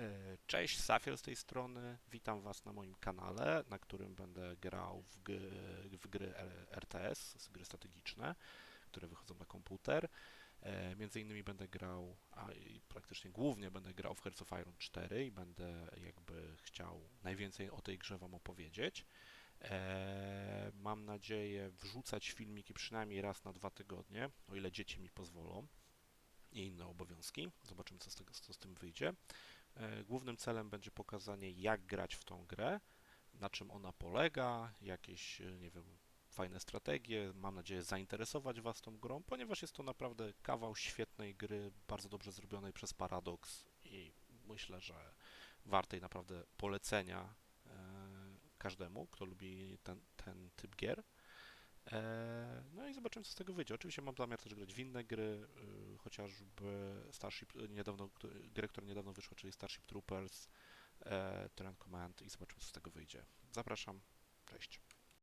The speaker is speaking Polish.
E, Cześć, Safiel z tej strony. Witam Was na moim kanale, na którym będę grał w, gry, w gry RTS, gry strategiczne, które wychodzą na komputer. E, Między innymi będę grał, a i praktycznie głównie będę grał w Hearts of Iron 4 i będę jakby chciał najwięcej o tej grze Wam opowiedzieć. E, Mam nadzieję wrzucać filmiki przynajmniej raz na dwa tygodnie, o ile dzieci mi pozwolą i inne obowiązki. Zobaczymy, co z, tego, co z tym wyjdzie. E, Głównym celem będzie pokazanie, jak grać w tą grę, na czym ona polega, jakieś, e, nie wiem, fajne strategie. Mam nadzieję zainteresować Was tą grą, ponieważ jest to naprawdę kawał świetnej gry, bardzo dobrze zrobionej przez Paradox i myślę, że wartej naprawdę polecenia e, każdemu, kto lubi ten, ten typ gier. E, No i zobaczymy, co z tego wyjdzie. Oczywiście mam zamiar też grać w inne gry, y, chociażby Starship, y, niedawno, grę, która niedawno wyszła, czyli Starship Troopers, e, Terran Command i zobaczymy, co z tego wyjdzie. Zapraszam, cześć.